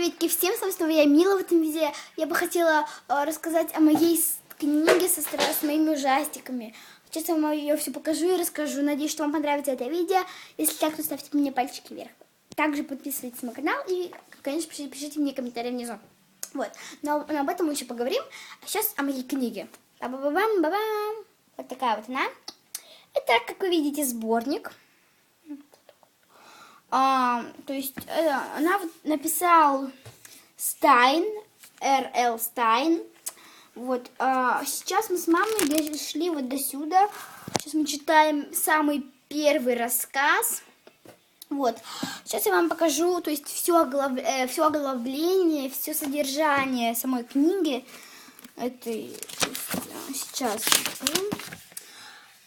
Приветики всем, собственно, я Мила в этом видео. Я бы хотела э, рассказать о моей с- книге со, с моими ужастиками. Сейчас я вам ее все покажу и расскажу. Надеюсь, что вам понравится это видео. Если так, то ставьте мне пальчики вверх. Также подписывайтесь на мой канал и, конечно, пишите, пишите мне комментарии внизу. Вот. Но, но об этом мы еще поговорим. А сейчас о моей книге. Ба-ба-ба-бам, ба-бам. Вот такая вот она. Это, как вы видите, сборник. А, то есть э, она написал Стайн, Р.Л. Стайн. Вот, а сейчас мы с мамой дошли вот до сюда. Сейчас мы читаем самый первый рассказ. Вот, сейчас я вам покажу, то есть все, оглав... э, все оглавление, все содержание самой книги. Этой, то есть, э, сейчас.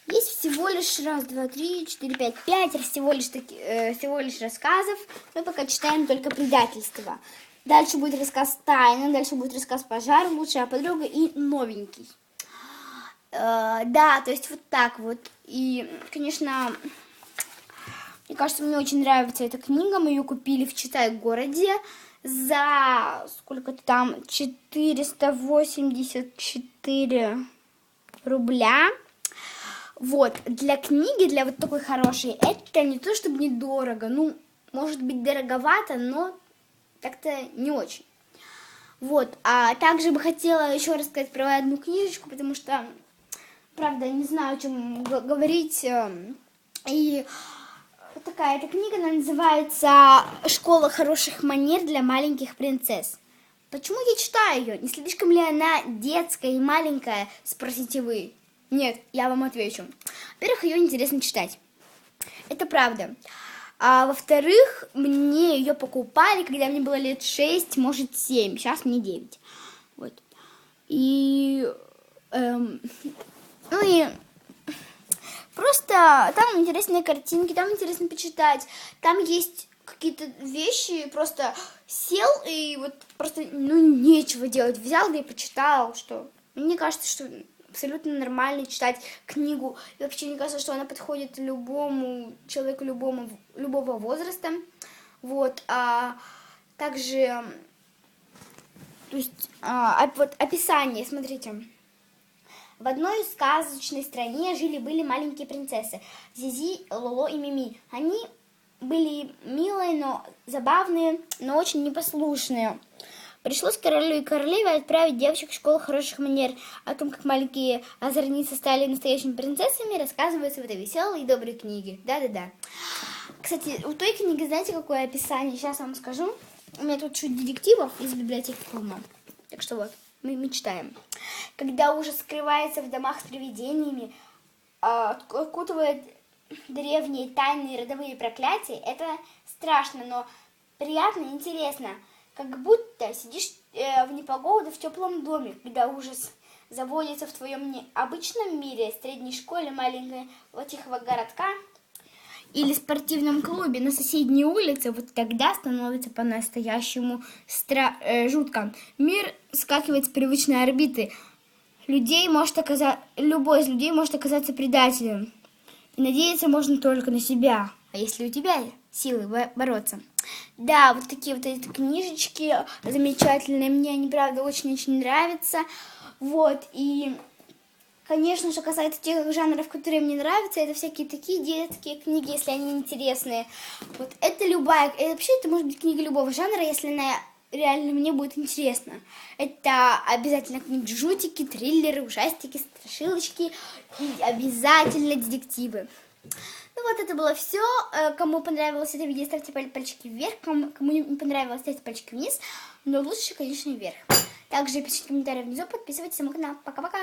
Есть всего лишь раз, два, три, четыре, пять, пять всего лишь, таки, э, всего лишь рассказов. Мы пока читаем только предательство. Дальше будет рассказ тайна, дальше будет рассказ пожар, лучшая подруга и новенький. Э, да, то есть вот так вот. И, конечно, мне кажется, мне очень нравится эта книга. Мы ее купили в Читай-городе за сколько-то там 484 рубля. Вот, для книги, для вот такой хорошей, это не то чтобы недорого, ну, может быть, дороговато, но как-то не очень. Вот, а также бы хотела еще рассказать про одну книжечку, потому что, правда, не знаю, о чем говорить. эм, И вот такая эта книга, она называется «Школа хороших манер для маленьких принцесс». Почему я читаю ее? Не слишком ли она детская и маленькая, спросите вы? Нет, я вам отвечу. Во-первых, ее интересно читать. Это правда. А во-вторых, мне ее покупали, когда мне было лет 6, может 7. Сейчас мне 9. Вот. И... эм, ну и... Просто там интересные картинки, там интересно почитать. Там есть какие-то вещи, просто сел и вот просто, ну, нечего делать. Взял да и почитал, что... Мне кажется, что абсолютно нормально читать книгу. И вообще, мне кажется, что она подходит любому человеку, любому, любого возраста. Вот. А также, то есть, а, вот описание, смотрите. В одной сказочной стране жили-были маленькие принцессы Зизи, Лоло и Мими. Они были милые, но забавные, но очень непослушные. Пришлось королю и королеве отправить девочек в школу хороших манер. О том, как маленькие озорницы стали настоящими принцессами, рассказывается в этой веселой и доброй книге. Да-да-да. Кстати, у той книги, знаете, какое описание? Сейчас вам скажу. У меня тут чуть детективов из библиотеки полно. Так что вот, мы, читаем. Когда ужас скрывается в домах с привидениями, а, окутывает древние тайные родовые проклятия, это страшно, но приятно и интересно. Как будто сидишь э, в непогоду в теплом доме, когда ужас заводится в твоем необычном мире, средней школе маленького тихого городка или спортивном клубе на соседней улице, вот тогда становится по-настоящему стра- э, жутко. Мир скакивает с привычной орбиты. Людей может оказа... Любой из людей может оказаться предателем. И надеяться можно только на себя. А если у тебя силы бо- бороться? Да, вот такие вот эти книжечки замечательные. Мне они, правда, очень-очень нравятся. Вот, и... Конечно, что касается тех жанров, которые мне нравятся, это всякие такие детские книги, если они интересные. Вот это любая, это вообще это может быть книга любого жанра, если она реально мне будет интересна. Это обязательно книги жутики, триллеры, ужастики, страшилочки и обязательно детективы. Ну вот это было все. Кому понравилось это видео, ставьте паль- пальчики вверх. Кому не понравилось, ставьте пальчики вниз. Но лучше, конечно, вверх. Также пишите комментарии внизу, подписывайтесь на мой канал. Пока-пока.